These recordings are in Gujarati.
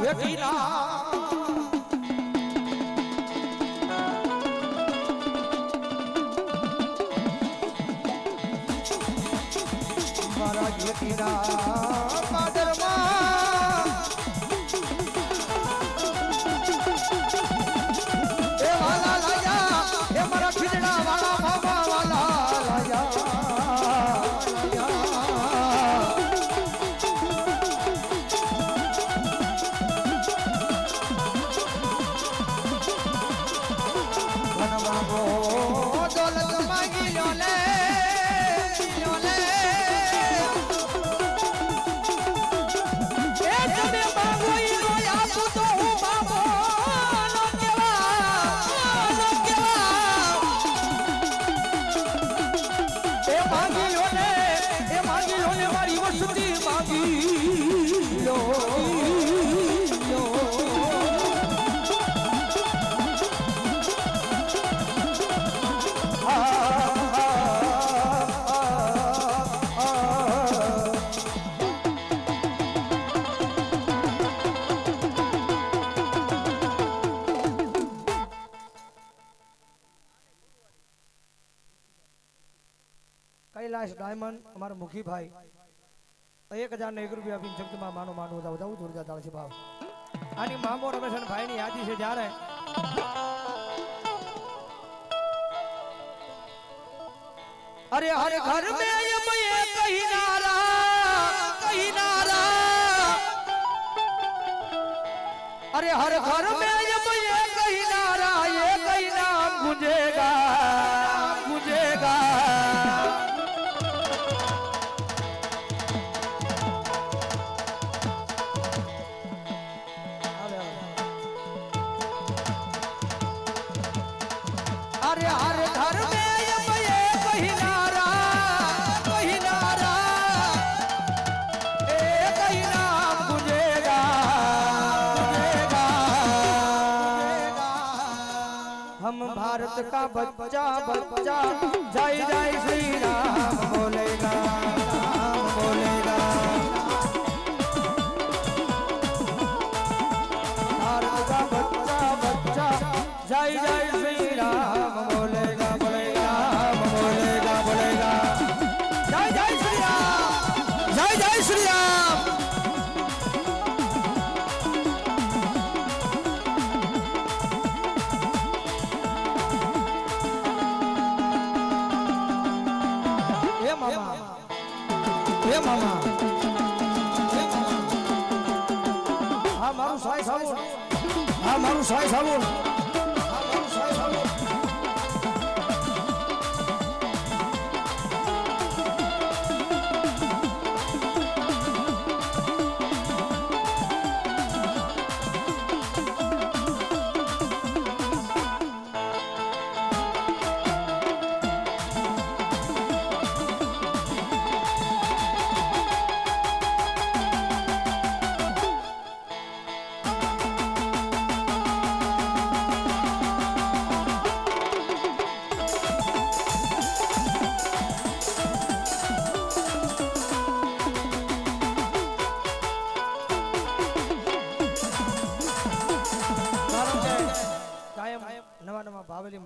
વેઠીના મારા જેઠીના कैलाश डायमंड हमारे मुखी भाई एक हज़ार ने एक रुपया जब्त माँ मानो मानो जाओ जाओ दूर जा दाल से भाव अन्य मामो रमेश भाई ने आज से जा रहे अरे हर घर में ये मैं कहीं ना रहा कहीं ना रहा अरे हर घर में ये मैं कहीं ना रहा ये कहीं ना गुजेगा गुजेगा भारत का बच्चा बच्चा जय जय श्री राम बोलेगा राम बोलेगा મારું સાય સાબુન હા મારું સાય સાબુન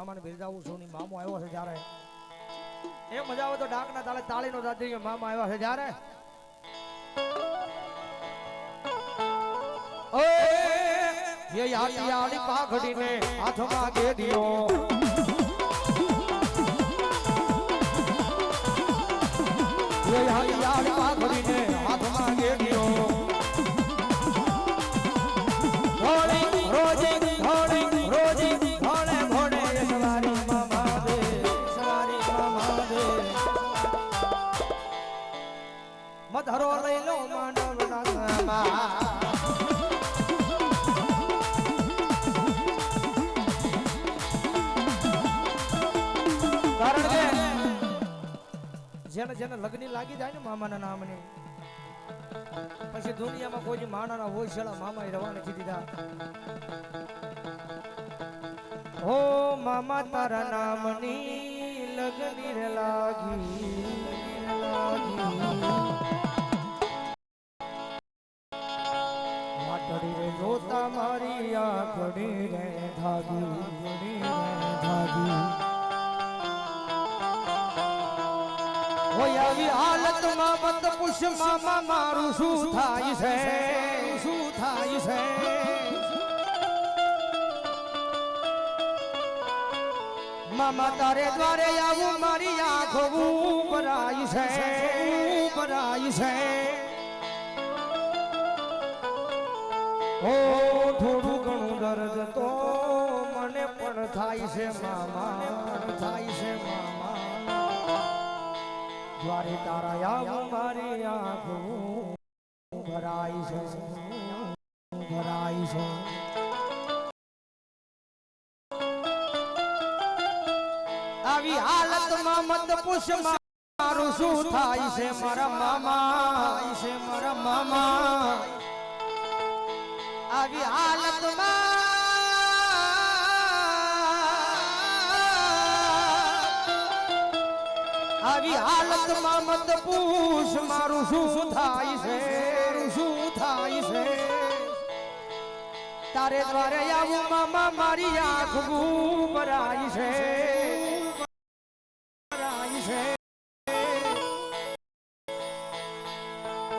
મામાને બિરદાવું છું ની મામો આવ્યો છે જ્યારે. એ મજા આવે તો ડાકના તાળે તાળીનો દાદી મામા આવ્યા છે જ્યારે. ઓય, એ યાટિયાળી પાઘડીને હાથમાં ગેડીઓ યાટિયાળી પાઘડીને મધરો લઈ લો માંડવ નામાં કારણ કે જેને જેને લગ્ન લાગી જાય ને મામાના નામને, પછી દુનિયામાં કોઈ માણાના હોય છે મામા રવાના નથી દીધા. હો મામા, તારા નામની લગ્ન લાગી ઘડી રે ધાગી ઘડી રે ધાગી હોય આવી હાલતમાં મત પુષ્ય મામા મારું શું થાય છે શું થાય છે મામા તારે દ્વારે આવું મારી આંખો ભરાય છે ભરાય છે ઘણું દર્દ તો મને પણ થાય છે મામા, થાય છે મામા. દ્વારે તારા મારી આંખો ભરાય છે ભરાય છે. આવી હાલતમાં મત પુષ મારું શું થાય છે મારા મામા છે મારા મામા. આવી હાલતમાં આવી હાલતમાં મત પૂછ, મારું શું થાય છે? શું થાય છે? તારે દ્વારે આવું મામા મારી આંખ ભરાય છે. ભરાય છે.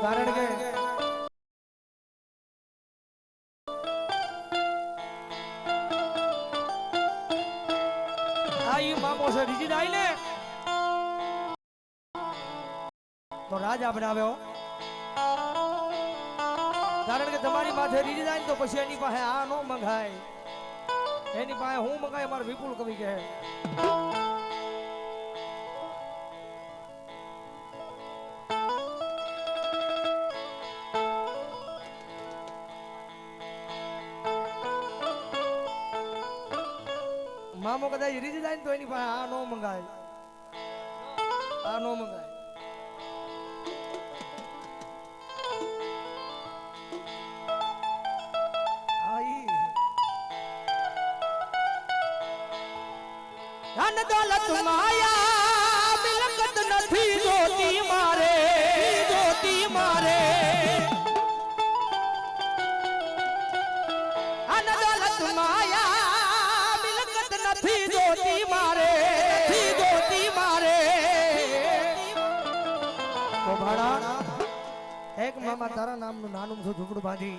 કારણ કે આઈ મામો છે, બીજી દાઈ ને તો રાજા બનાવ્યો. કારણ કે તમારી પાસે રીજી જાય તો પછી એની પાસે આ નો મંગાય. એની પાસે હું મંગાય મારો વિપુલ કવિ કહે. મામો કદાચ રીજી જાય તો એની પાસે આ નો મંગાય. આ નો મંગાય. માયા મિલકત નથી જોતી મારે. જોતી મારે. દોલત માયા મિલકત નથી જોતી મારે. નથી જોતી મારે. એક મામા તારા નામનું નાનું છું ઝૂંપડું બાંધી.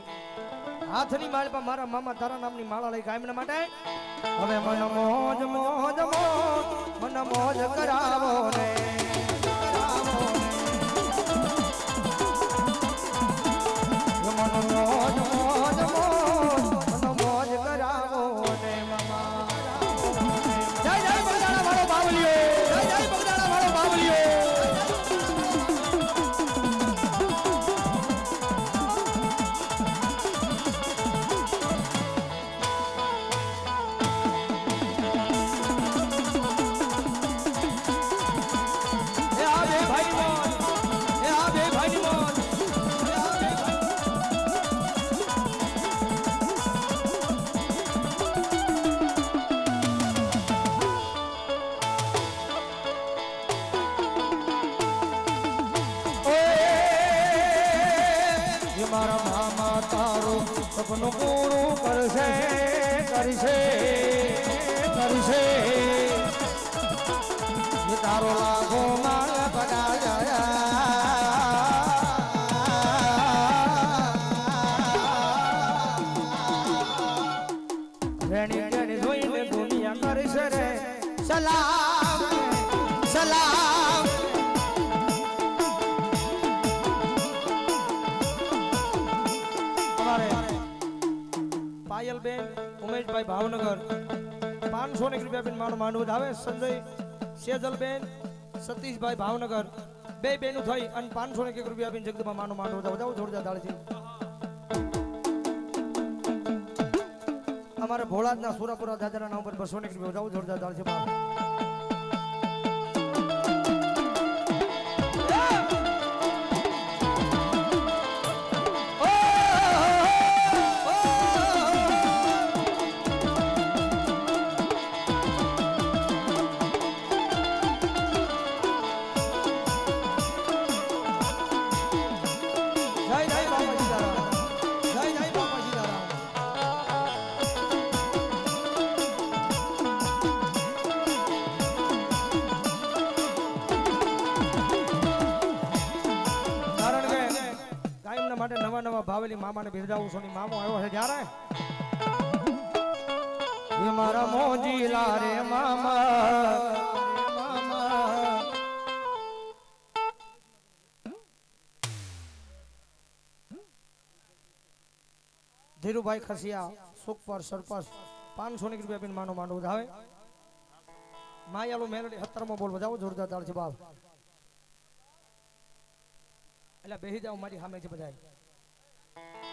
હાથની માળ પર મારા મામા તારા નામની માળા લઈ કાયમના માટે હવે મન મોજ મોજ મોજ મન મોજ કરાવો રે કરાવો રે. તારું સપનું પૂરું કરશે કરશે કરશે. તારો લાભો માલ પગાયા રેણી ઉમેશભાઈ ભાવનગર. પાંચસો ને રૂપિયા બેન મારો માંડવું આવે. સંજય સેજલબેન, સતીશભાઈ ભાવનગર. બે બેનું થઈ અને પાંચસો ને રૂપિયા બેન જગદંબા માનું માંડવું જાવ. જાવ જોરદાર છે અમારા ભોળાજના સુરાપુરા દાદરા નામ પર બસો ને રૂપિયા. જાઓ જોરદાર તાળીથી બાપ. ભાવેલી મામાને બિરદાવું છું મામો આવ્યો છે જ્યારે? મારા મોજીલા રે મામા ધીરુભાઈ ખસિયા સુખપર સરપંચ પાંચસો ની રૂપિયા બિન માનો માંડવું આવે માયાલો મેલડી સત્તરમાં બોલ બજાવો જોરદાર તાળ છે બાપ. એટલે બેસી જાઓ મારી સામે છે બધાય. બોલો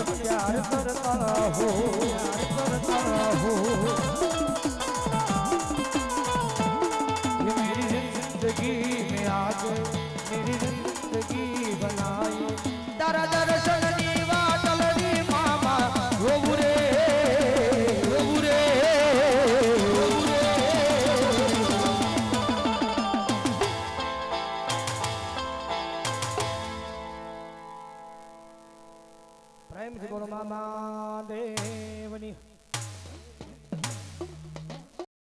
प्यार करता हूँ प्यार करता हूँ ये मेरी जिंदगी में आज मेरी